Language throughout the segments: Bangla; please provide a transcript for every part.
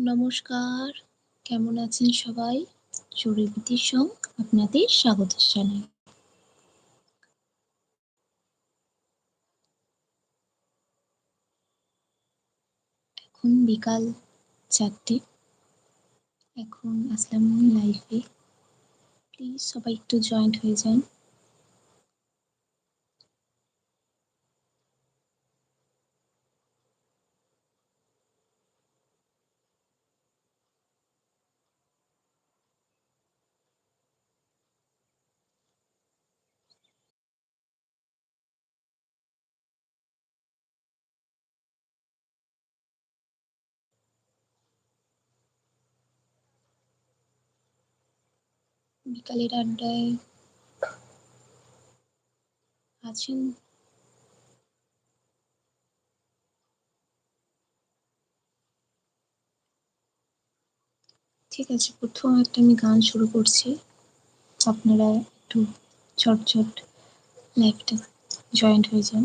নমস্কার। কেমন আছেন সবাই? চরিবিতির সং আপনাদের স্বাগত জানাই। এখন বিকাল চারটে। এখন আসলাম লাইফে প্লিজ সবাই একটু জয়েন্ট হয়ে যান। বিকালের আড্ডায় আছেন। ঠিক আছে, প্রথম একটা আমি গান শুরু করছি। আপনারা একটু চটচট লাইভটা জয়েন্ট হয়ে যান।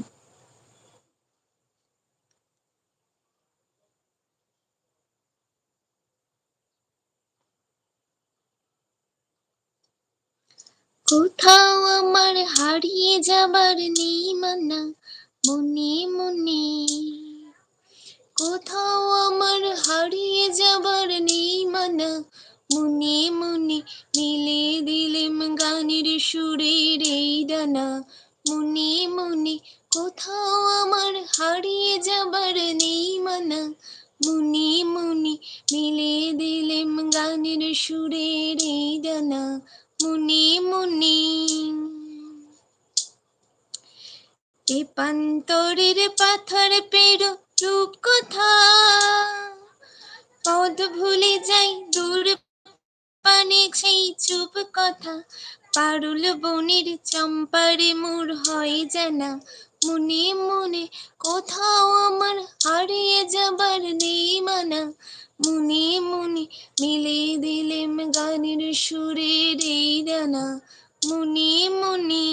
কোথাও আমার হারিয়ে যাবার নেই মানা মনে। মনে কোথাও আমার হারিয়ে যাবার নেই মানা মনে। মনে মিলে দিলেম গানের সুরের এই দানা মনে মনে। কোথাও আমার হারিয়ে যাবার নেই মানা মনে মনে। মিলে দিলেম গানের সুরের এই ডানা মনে মনে। এ পান্তরের পাথর পেরো, রূপ কথা? পদ ভুলে যাই, দূর পানে সেই চুপ কথা। পারুল বনের চম্পারে মোর হয় জানা। মনে মনে, কোথাও আমার হারিয়ে যাবার নেই মানা। মনে মনে, মিলে দিলেম গানের সুরের এই ডানা মনে মনে।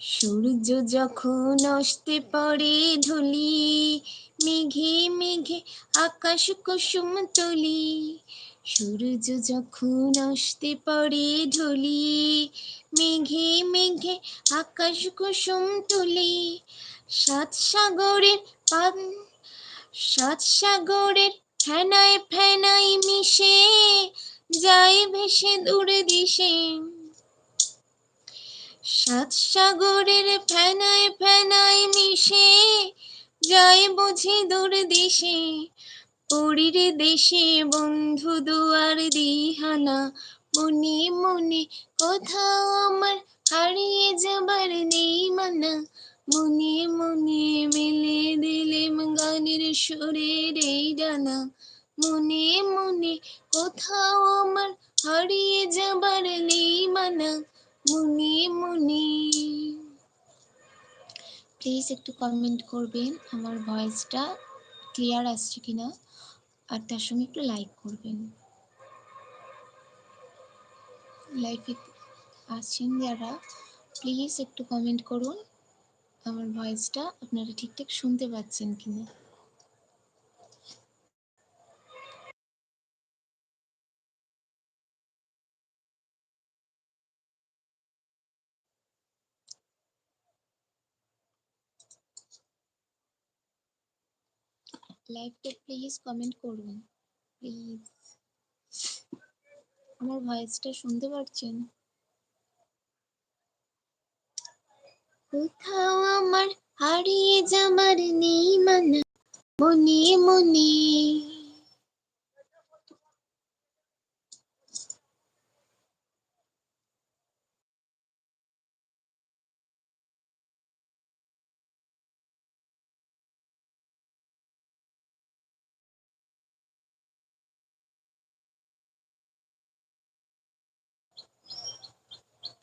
সূর্য যখন অস্তে পড়ে ধুলি, মেঘে মেঘে আকাশ কুসুম তুলি সূর্য যখন আসতে পারে ধুলি মেঘে মেঘে আকাশ কুসুম তুলি। সাত সাগরের পান, সাত সাগরের ফেনায় ফেনায় মিশে যায় ভেসে দূরে দিশে। সাত সাগরের ফেনায় ফেনায় মিশে যায় বুঝি দূর দেশে। পরীর দেশে বন্ধু দুয়ার দিহানা, মনে মনে কোথাও আমার হারিয়ে যাবার নেই মানা। মনে মনে মেলে দিলেম গানের সুরের এই ডানা মনে মনে কোথাও আমার হারিয়ে যাবার নেই মানা। মনে মনে প্লিজ একটু কমেন্ট করবেন, আমার ভয়েসটা ক্লিয়ার আসছে কিনা? আর তার সঙ্গে একটু লাইক করবেন। লাইফে আসছেন যারা প্লিজ একটু কমেন্ট করুন। আমার ভয়েসটা আপনারা ঠিকঠাক শুনতে পাচ্ছেন কিনা। লাইভটা প্লিজ কমেন্ট করুন প্লিজ আমার ভয়েসটা শুনতে পারছেন? কোথাও আমার হারিয়ে যাবার নেই মানা, মনে মনে।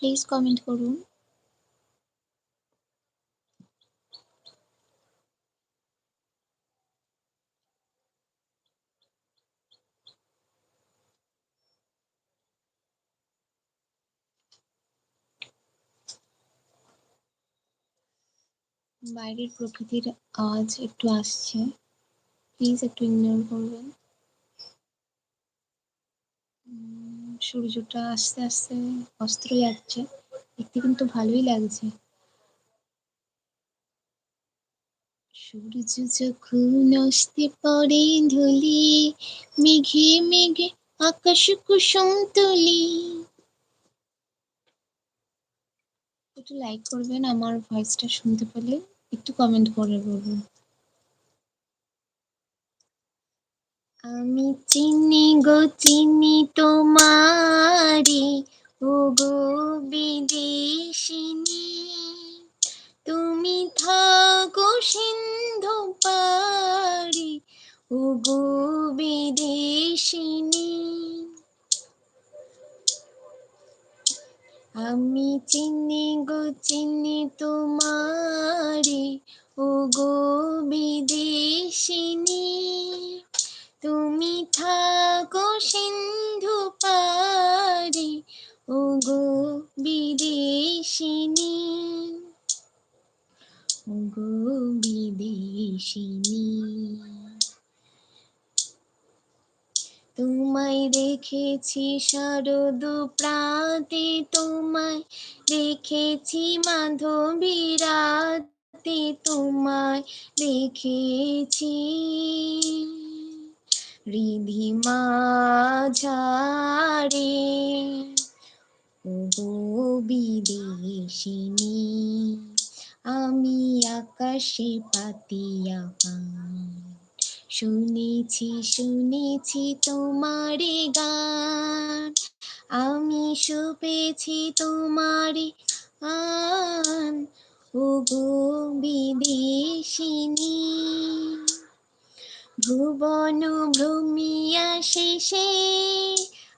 প্লিজ কমেন্ট করুন। বাইরের প্রকৃতির আওয়াজ একটু আসছে। প্লিজ একটু ইগনোর করবেন। সূর্যটা আস্তে আস্তে অস্ত যাচ্ছে। দেখতে কিন্তু ভালোই লাগছে। সূর্য যখন অস্তে পড়ে ধুলি, মেঘে মেঘে আকাশ কুসুম তুলি। একটু লাইক করবেন, আমার ভয়েসটা শুনতে পেলে একটু কমেন্ট করে বলবেন। আমি চিনি গো, চিনি তোমারি ও গো বিদেশিনী, তুমি থাকো সিন্ধু পারি ও গো বিদেশিনী, আমি চিনি গো, চিনি তোমারি ও গো বিদেশিনী তুমি থাকো সিন্ধু পারি ও গো বিদেশিনী। ও গো বিদেশিনী। তোমায় দেখেছি শারদ প্রাতে, তোমায় দেখেছি মাধবী তোমায় দেখেছি। রিধিমা ঝাড়ে ও বিদেশিনী, আমি আকাশে পাতিয়া শুনেছি শুনেছি তোমারে গান, আমি শুপেছি তোমারে গান ও গো বিদেশিনী ভুবন ভ্রমিয়া শেষে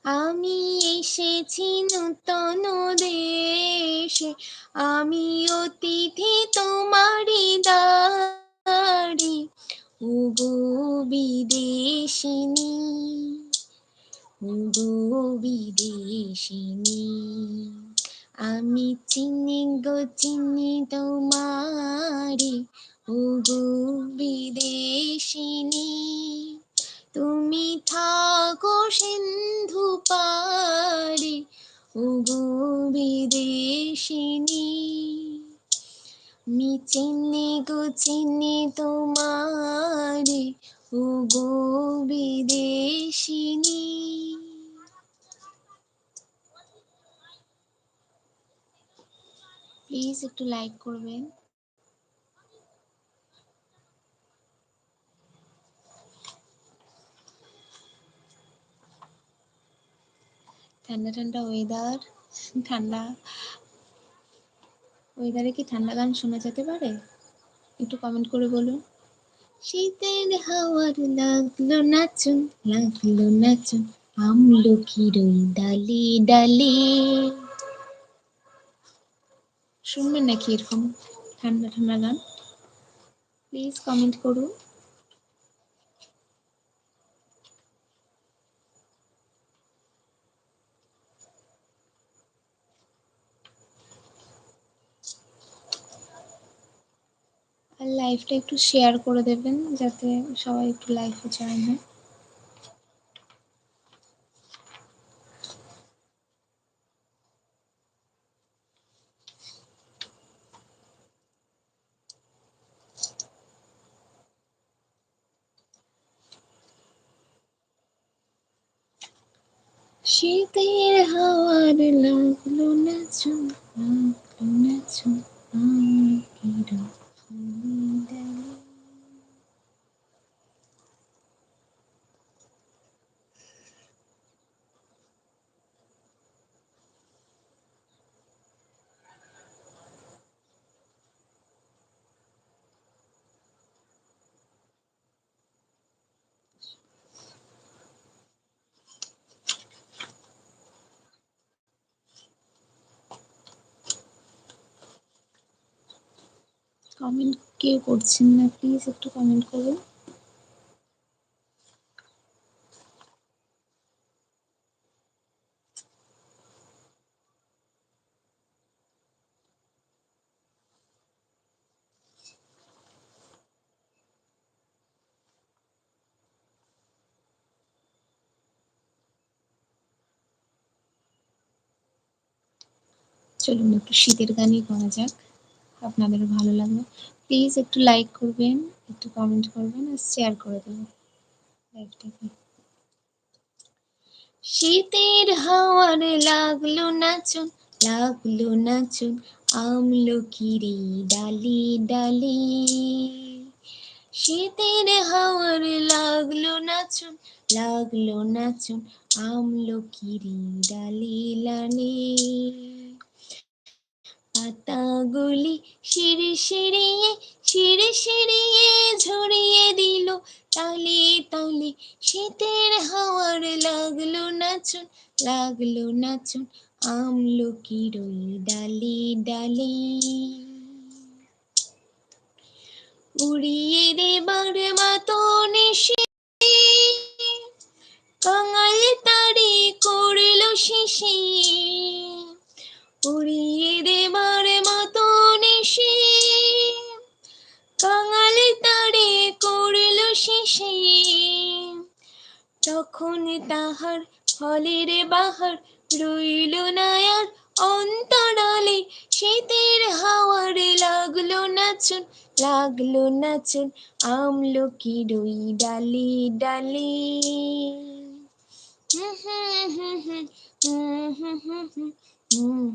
আমি এসেছি নূতন দেশে। আমি অতিথি তোমারি দাঁড়ি। ও গো বিদেশিনী ও গো বিদেশিনী, আমি চিনি গো চিনি তোমারি বিদেশিনী, তুমি থাকো সিন্ধু পারে ও গো বিদেশিনী, মি চিনি গো চিনি তোমারে। ও বিদেশিনী প্লিজ একটু লাইক করবেন। ঠান্ডা ঠান্ডা ওয়েদার ঠান্ডা ওয়েদারে কি ঠান্ডা গান শোনা যেতে পারে? একটু কমেন্ট করে বলুন। শীতের হাওয়ার লাগল নাচুন লাগল নাচুন আমলকির ওই ডালে ডালে। শুনবেন নাকি এরকম ঠান্ডা ঠান্ডা গান? প্লিজ কমেন্ট করুন। আর লাইভটা একটু শেয়ার করে দেবেন যাতে সবাই একটু লাইভে জয়েন হয়। শীতের হাওয়ার লাগল নাচুন লাগল নাচুন আমলকির কমেন্ট কেউ করছেন না প্লিজ একটু কমেন্ট করুন। চলুন একটু শীতের গানই করা যাক। আপনাদেরও ভালো লাগবে। প্লিজ একটু লাইক করবেন, একটু কমেন্ট করবেন আর শেয়ার করে দেবেন। শীতের হাওয়ার লাগল নাচুন লাগল নাচুন আমলকিরে ডালি ডালি। শীতের হাওয়ার লাগল নাচুন লাগল নাচুন আমলকিরে ডালি লালি। পাতাগুলি শিরি শিরিয়ে শিরি শিরিয়ে ঝরিয়ে দিল। তালে তালে শীতের হাওয়ার লাগল নাচুন লাগল নাচুন আমলকির ওই ডালি ডালি। উড়িয়ে দেবার মতন এসে কাঙাল তারে করল শিশি উড়িয়ে শিশি তখন তাহার ফলের বাহার রইল না আর অন্তরালে শীতের হাওয়ার লাগল নাচুন লাগল নাচুন আমলকি রই ডালি ডালি হুম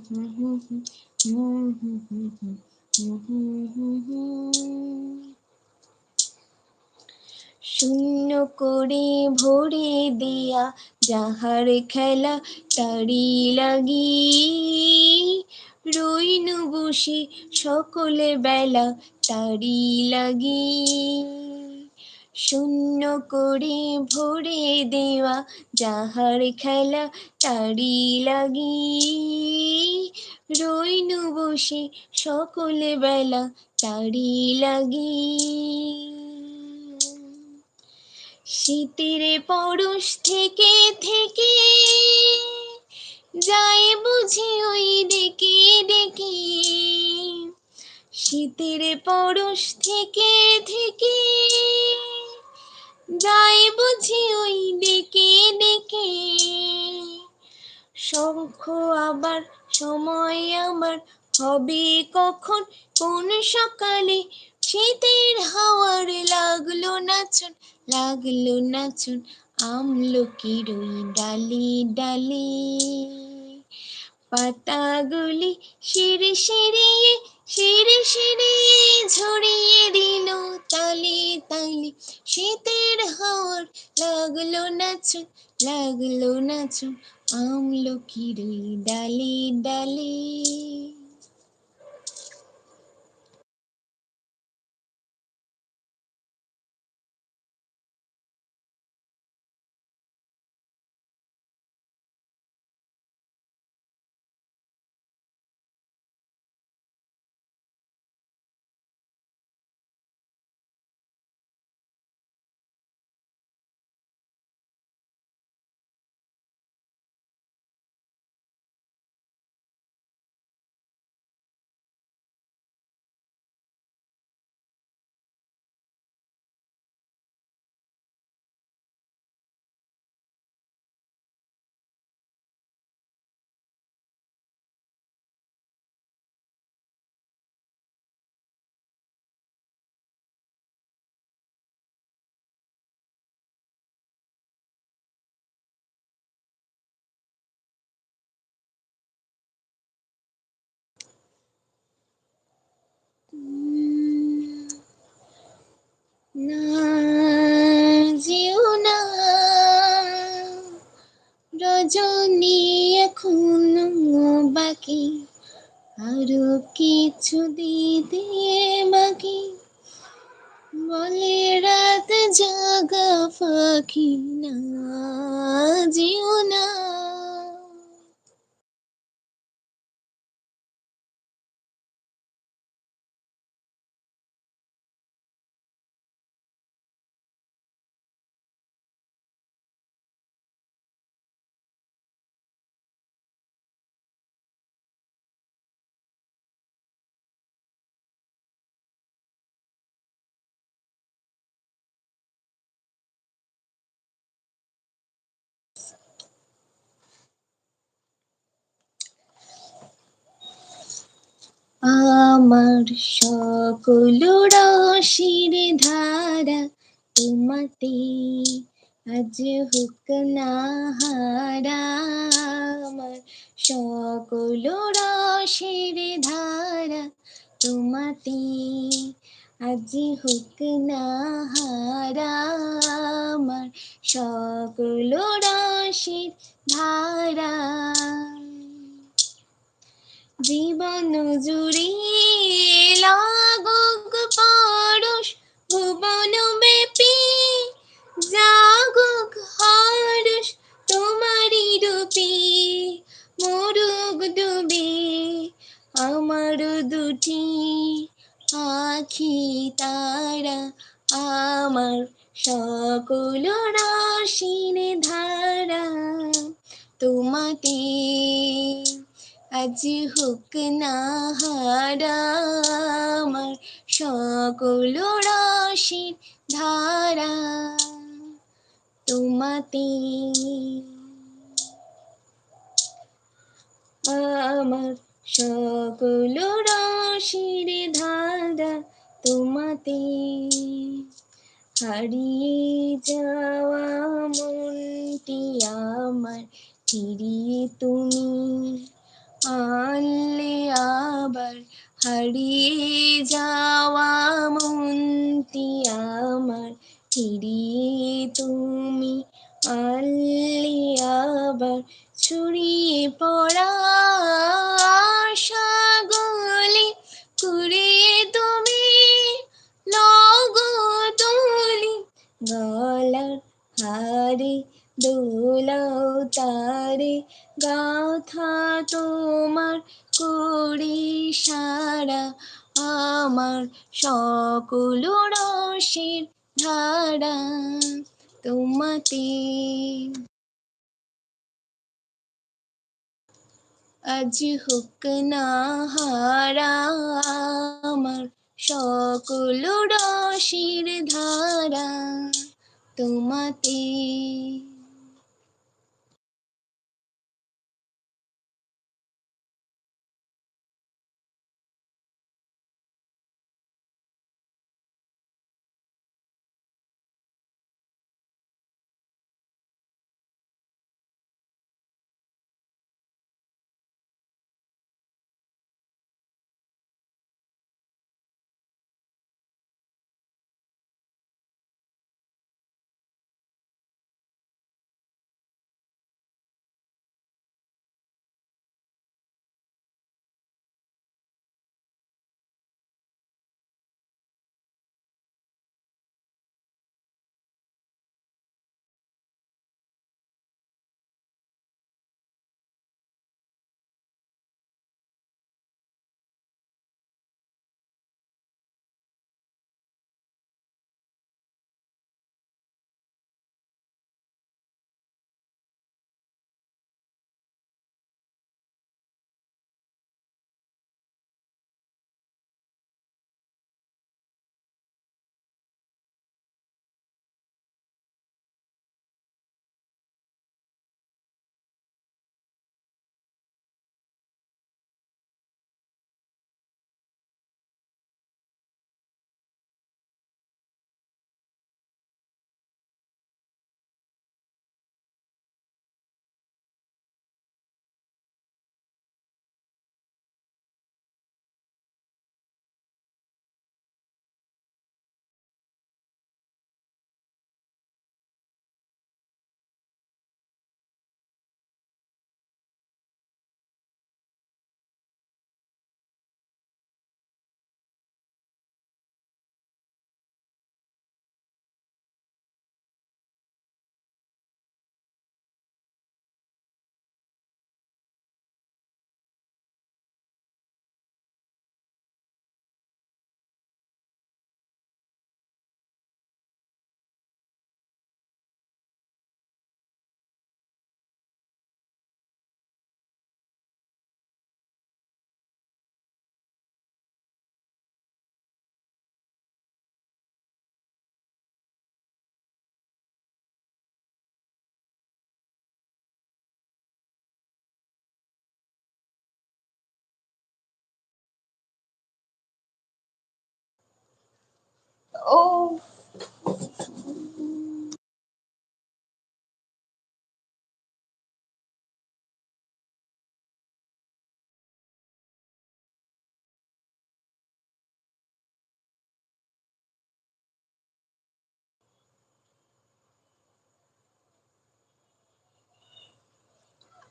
শূন্য করে ভরে দিয়া যাহার খেলা তারি লাগি। রইনু বসে সকলে বেলা তারি লাগি। শূন্য করে ভরে দেওয়া যাহার খেলা তারি লাগি। রইনু বসে সকলে বেলা তারি লাগি। শীতের পরশ থেকে থেকে যায় বুঝি ওই ডেকে ডেকে শীতের পরশ থেকে থেকে যায় বুঝি ওই ডেকে ডেকে শঙ্খ আবার, সময় আমার হবে কখন, কোন সকালে শীতের হাওয়ার লাগল নাচুন লাগল নাচুন আমলকির ওই ডালি ডালি। পাতাগুলি শিরি শিরিয়ে শিরি শিরিয়ে ঝরিয়ে দিল তালে তালে। শীতের হাওয়ার লাগল নাচুন, লাগল নাচন আমলকির ওই ডালি ডালি। না যেও না। রজনী এখনও বাকি, আরও কিছু দিতে বাকি। বলে রাত জাগা পাখি, না যেও না। আমার সকল রশির ধারা তোমাতে আজ হোক না হারা। আমার সকল রশির ধারা তোমাতে আজ হোক না হারা। আমার সকল রশির ধারা জীবন জুড়ে লাগুক পরশ ভুবন ব্যাপী, জাগুক হরস তোমারই রূপে, মরুক ডুবে আমার দুটি আখি তারা আমার সকল রাশির ধারা তোমাতে আজ হোক না হারা আমার সকল রাশির ধারা তোমাতে। আমার সকল রাশির ধারা তোমাতে। হারিয়ে যাওয়া মনটি আমার, ফিরিয়ে তুমি। আনলে আবার হারিয়ে যাওয়া মন্তি আমার। ফিরিয়ে তুমি আনলে আবার ছড়িয়ে পড়া আশাগুলি, কুড়িয়ে তুমি লগতলি গলার হারে দোলাও তারে গাথা তোমার করি সারা, আমার সকল রসের ধারা তোমাতে। আজ হোক না হারা, আমার সকল রসের ধারা তোমাতে।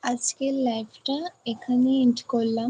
আজকের লাইভটা এখানেই এন্ড করলাম।